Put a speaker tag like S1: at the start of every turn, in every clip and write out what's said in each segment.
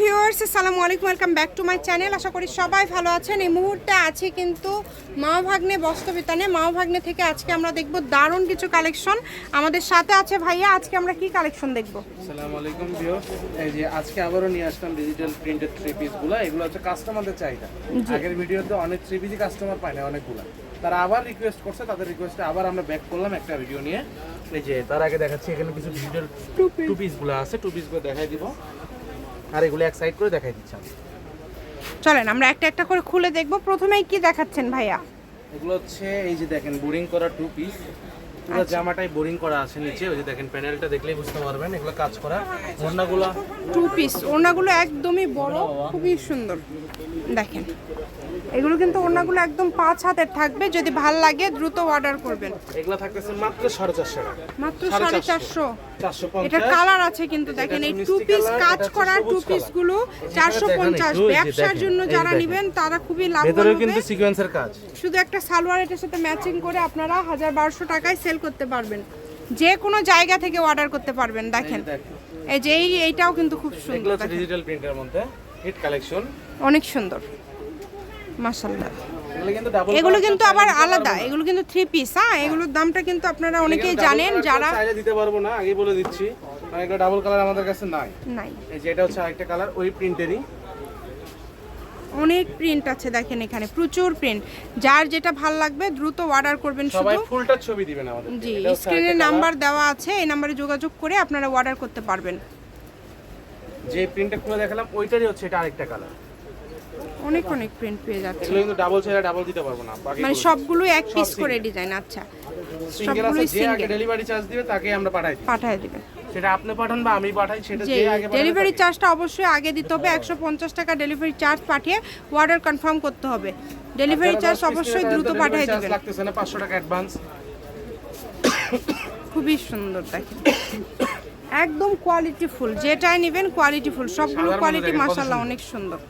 S1: Viewers আসসালামু আলাইকুম welcome back to my channel আশা করি সবাই ভালো আছেন। এই মুহূর্তে আছি কিন্তু মাও ভাগ্নে বস্তবিতানে মাও ভাগ্নে থেকে আজকে আমরা দেখব দারুণ কিছু কালেকশন আমাদের সাথে আছে ভাইয়া আজকে আমরা কি কালেকশন দেখব?
S2: আসসালামু আলাইকুম ভিউয়ার্স এই যে আজকে আবারও নিয়ে আসলাম ডিজিটাল প্রিন্টেড থ্রি পিসগুলো এগুলো হচ্ছে কাস্টমারদের চাহিদা। আগের ভিডিওতে অনেক থ্রি পিসই কাস্টমার পায় না অনেকগুলো। তারা আবার রিকোয়েস্ট করছে তাদের রিকোয়েস্টে আবার আমরা ব্যাক করলাম একটা ভিডিও নিয়ে। এই যে তার আগে দেখাচ্ছি এখানে কিছু ডিজিটাল টু পিসগুলো আছে। টু পিসগুলো দেখাই দিব। আর এগুলো এক সাইড করে দেখাই দিচ্ছি আমি।
S1: চলেন আমরা একটা একটা করে খুলে দেখব। প্রথমেই কি দেখাচ্ছেন ভাইয়া?
S2: এগুলো হচ্ছে এই যে দেখেন বোরিং করা টু পিস পুরো জামাটাই বোরিং করা আছে নিচে। ওই যে দেখেন প্যানেলটা দেখলেই বুঝতে পারবেন এগুলো কাজ করা। ওড়নাগুলো
S1: টু পিস ওড়নাগুলো একদমই বড় খুবই সুন্দর। দেখেন। এগুলো কিন্তু ওড়নাগুলো একদম পাঁচ হাতের থাকবে যদি ভালো লাগে দ্রুত অর্ডার করবেন।
S2: এগুলো থাকতেছে মাত্র সাড়ে চারশো টাকা।
S1: মাত্র
S2: সাড়ে
S1: সাড়ে
S2: চারশো।
S1: চারশো।
S2: চারশো
S1: এটা কালার আছে কিন্তু দেখেন এই টু পিস কাজ করা টু। পিসগুলো চারশো
S2: দেখেন
S1: পঞ্চাশ।
S2: একটু, এই যে
S1: ব্যবসার জন্য যারা। নেবেন তারা খুবই লাভবান
S2: ভেতরেও
S1: হবে।
S2: কিন্তু সিকোয়েন্সের কাজ।
S1: শুধু একটা সালোয়ার এটার সাথে ম্যাচিং করে আপনারা হাজার বারোশো টাকায় সেল করতে পারবেন। যে কোনো জায়গা থেকে অর্ডার করতে পারবেন দেখেন। এই যে এই এইটাও কিন্তু খুব সুন্দর
S2: ডিজিটাল প্রিন্টের মধ্যে। Hit collection.
S1: অনেক সুন্দর। মাশাল্লাহ
S2: এগুলো কিন্তু
S1: আবার আলাদা। এগুলো কিন্তু থ্রি পিস হ্যাঁ? এগুলোর দামটা কিন্তু আপনারা অনেকেই জানেন যারা
S2: চাইলে দিতে পারব না আগে বলে দিচ্ছি। কারণ এগুলো ডাবল কালার আমাদের কাছে নাই।
S1: নাই।
S2: এই যে এটা হচ্ছে আরেকটা কালার ওই প্রিন্টেরই
S1: অনেক প্রিন্ট আছে দেখেন এখানে প্রচুর প্রিন্ট যার যেটা ভালো লাগবে দ্রুত অর্ডার করবেন
S2: সবাই
S1: শুধু।
S2: ফুলটার ছবি দিবেন আমাদের
S1: জি স্ক্রিনে নাম্বার দেওয়া আছে এই নাম্বারে যোগাযোগ করে আপনারা অর্ডার করতে পারবেন।
S2: যে প্রিন্টটা খুলে দেখালাম ওইটারই হচ্ছে এটা আরেকটা কালার
S1: অনেক অনেক প্রিন্ট পেয়ে যাচ্ছে।
S2: এগুলো কিন্তু ডাবল চাইলে ডাবল দিতে পারব না
S1: মানে সবগুলো এক পিস করে ডিজাইন আচ্ছা।
S2: সিঙ্গেল আছে যে আগে ডেলিভারি চার্জ দিবে তাকে আমরা পাঠাই দিই
S1: পাঠিয়ে দিবে।
S2: সেটা আপনি পাঠান বা আমি পাঠাই সেটা
S1: যে
S2: আগে
S1: ডেলিভারি চার্জটা অবশ্যই আগে দিতে হবে একশো পঞ্চাশ টাকা ডেলিভারি চার্জ পাঠিয়ে অর্ডার কনফার্ম করতে হবে। ডেলিভারি চার্জ অবশ্যই দ্রুত পাঠিয়ে দিবেন।
S2: লাগতেছে না পাঁচশো টাকা অ্যাডভান্স
S1: খুবই সুন্দর দেখেন। একদম কোয়ালিটি ফুল যেটাই নেবেন কোয়ালিটি ফুল সবগুলো কোয়ালিটি মাসাল্লাহ অনেক সুন্দর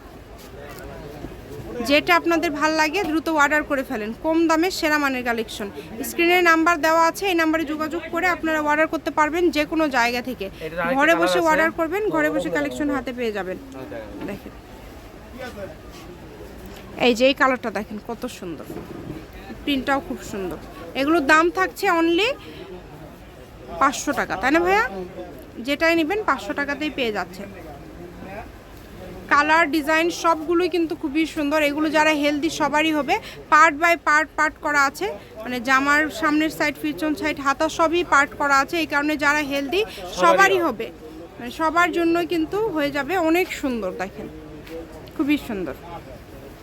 S1: যেটা আপনাদের ভালো লাগে দ্রুত অর্ডার করে ফেলেন কম দামে সেরা মানের কালেকশন স্ক্রিনে নাম্বার দেওয়া আছে এই নাম্বারে যোগাযোগ করে আপনারা অর্ডার করতে পারবেন যে কোনো জায়গা থেকে ঘরে বসে অর্ডার করবেন ঘরে বসে কালেকশন হাতে পেয়ে যাবেন দেখেন এই যে এই কালারটা দেখেন কত সুন্দর প্রিন্টটাও খুব সুন্দর এগুলোর দাম থাকছে অনলি পাঁচশো টাকা তাই না ভাইয়া? যেটাই নেবেন পাঁচশো টাকাতেই পেয়ে যাচ্ছে। কালার ডিজাইন সবগুলোই কিন্তু খুবই সুন্দর। এগুলো যারা হেলদি সবারই হবে। পার্ট বাই পার্ট পার্ট করা আছে। মানে জামার সামনের সাইড পিছন সাইড হাতা সবই পার্ট করা আছে। এই কারণে যারা হেলদি সবারই হবে। মানে সবার জন্যই কিন্তু হয়ে যাবে অনেক সুন্দর দেখেন। খুবই সুন্দর।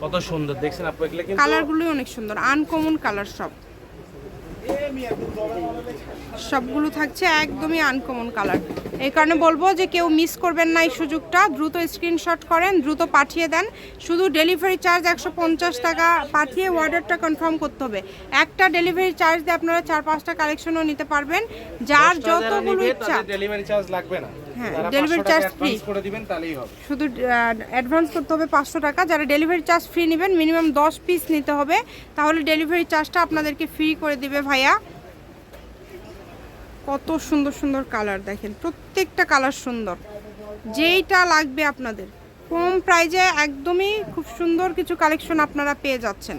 S2: কত সুন্দর। দেখছেন আপু এগুলো
S1: কালারগুলোই অনেক সুন্দর। আনকমন কালার সব। সবগুলো থাকছে একদমই আনকমন কালার এই কারণে বলব যে কেউ মিস করবেন না এই সুযোগটা। দ্রুত স্ক্রিনশট করেন দ্রুত পাঠিয়ে দেন। শুধু ডেলিভারি চার্জ একশো পঞ্চাশ টাকা পাঠিয়ে অর্ডারটা কনফার্ম করতে হবে। একটা ডেলিভারি চার্জ দিয়ে আপনারা চার পাঁচটা কালেকশনও নিতে পারবেন। যার যতগুলো ইচ্ছা।
S2: ডেলিভারি চার্জ লাগবে না।
S1: হ্যাঁ,
S2: তারা
S1: delivery
S2: 500 টাকা
S1: charge
S2: advance
S1: free।
S2: করে দিবেন তাহলেই হবে।
S1: শুধু অ্যাডভান্স করতে হবে পাঁচশো টাকা। যারা ডেলিভারি চার্জ ফ্রি নেবেন মিনিমাম দশ পিস নিতে হবে। তাহলে ডেলিভারি চার্জটা আপনাদেরকে ফ্রি করে দিবে ভাইয়া। কত সুন্দর সুন্দর কালার দেখেন প্রত্যেকটা কালার সুন্দর। যেইটা লাগবে আপনাদের। কম প্রাইজে একদমই খুব সুন্দর কিছু কালেকশন আপনারা পেয়ে যাচ্ছেন।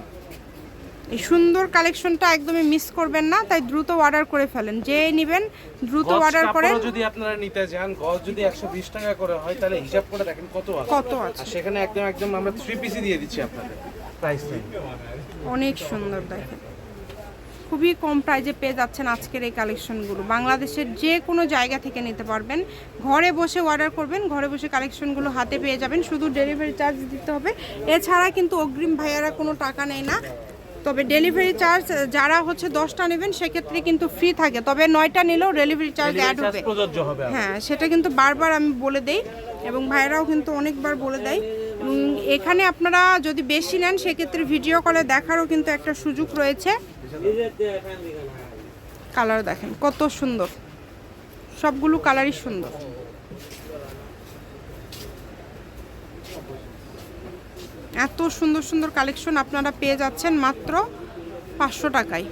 S1: এই সুন্দর কালেকশনটা একদমই মিস করবেন না তাই দ্রুত অর্ডার করে ফেলেন। যে নেবেন দ্রুত অর্ডার করেন
S2: যদি আপনারা নিতে যান গজ যদি 120 টাকা করে হয় তাহলে হিসাব করে দেখেন কত আছে।
S1: কত আছে।
S2: সেখানে একদম একদম আমরা থ্রি পিসি দিয়ে দিচ্ছি আপনাদের। প্রাইস
S1: অনেক সুন্দর দেখেন। খুবই কম প্রাইজে পেয়ে যাচ্ছেন আজকের এই কালেকশনগুলো বাংলাদেশের যে কোনো জায়গা থেকে নিতে পারবেন। ঘরে বসে অর্ডার করবেন ঘরে বসে কালেকশনগুলো হাতে পেয়ে যাবেন। শুধু ডেলিভারি চার্জ দিতে হবে। এছাড়া কিন্তু অগ্রিম ভাইয়ারা কোনো টাকা নেয় না। তবে ডেলিভারি চার্জ যারা হচ্ছে দশটা নেবেন সেক্ষেত্রে কিন্তু ফ্রি থাকে। তবে নয়টা নিলেও ডেলিভারি চার্জ অ্যাড হবে। হ্যাঁ সেটা কিন্তু বারবার আমি বলে দেই এবং ভাইরাও কিন্তু অনেকবার বলে দেয়। এখানে আপনারা যদি বেশি নেন সেক্ষেত্রে ভিডিও কলে দেখারও কিন্তু একটা সুযোগ রয়েছে। কালার দেখেন কত সুন্দর। সবগুলো কালারই সুন্দর। এত সুন্দর সুন্দর কালেকশন আপনারা পেয়ে যাচ্ছেন মাত্র পাঁচশো টাকায়।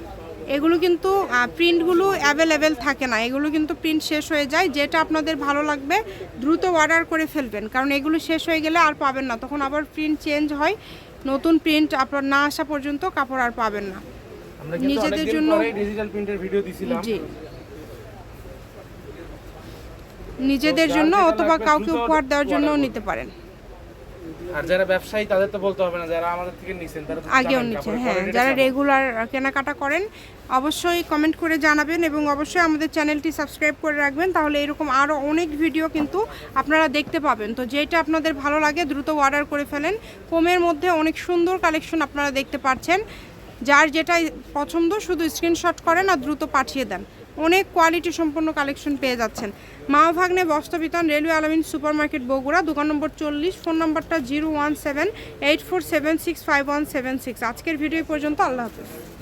S1: এগুলো কিন্তু প্রিন্টগুলো অ্যাভেলেবেল থাকে না। এগুলো কিন্তু প্রিন্ট শেষ হয়ে যায়। যেটা আপনাদের ভালো লাগবে দ্রুত অর্ডার করে ফেলবেন। কারণ এগুলো শেষ হয়ে গেলে আর পাবেন না। তখন আবার প্রিন্ট চেঞ্জ হয়। নতুন প্রিন্ট আপনার না আসা পর্যন্ত কাপড় আর পাবেন না। নিজেদের জন্য-
S2: ডিজিটাল প্রিন্টের ভিডিও দিছিলাম।
S1: জি। নিজেদের জন্য অথবা কাউকে উপহার দেওয়ার জন্য নিতে পারেন।
S2: আর যারা ব্যবসায়ী তাদের তো বলতে হবে না যারা আমাদের থেকে নিছেন তারা
S1: আগেও নিচ্ছেন হ্যাঁ যারা। রেগুলার কেনাকাটা করেন অবশ্যই কমেন্ট করে জানাবেন এবং অবশ্যই আমাদের চ্যানেলটি সাবস্ক্রাইব করে রাখবেন তাহলে এরকম আরও অনেক ভিডিও কিন্তু আপনারা দেখতে পাবেন। তো যেটা আপনাদের ভালো লাগে দ্রুত অর্ডার করে ফেলেন। কমের মধ্যে অনেক সুন্দর কালেকশন আপনারা দেখতে পাচ্ছেন। যার যেটাই পছন্দ, শুধু স্ক্রিনশট করেন আর দ্রুত পাঠিয়ে দেন। অনেক কোয়ালিটি সম্পন্ন কালেকশন পেয়ে যাচ্ছেন। Ma Bhagne Bastrabitan railway Alamin super market Bogura, দোকান নম্বর চল্লিশ, ফোন নম্বরটা zero one seven eight four seven six five one seven six আজকের ভিডিও পর্যন্ত, আল্লাহ হাফেজ।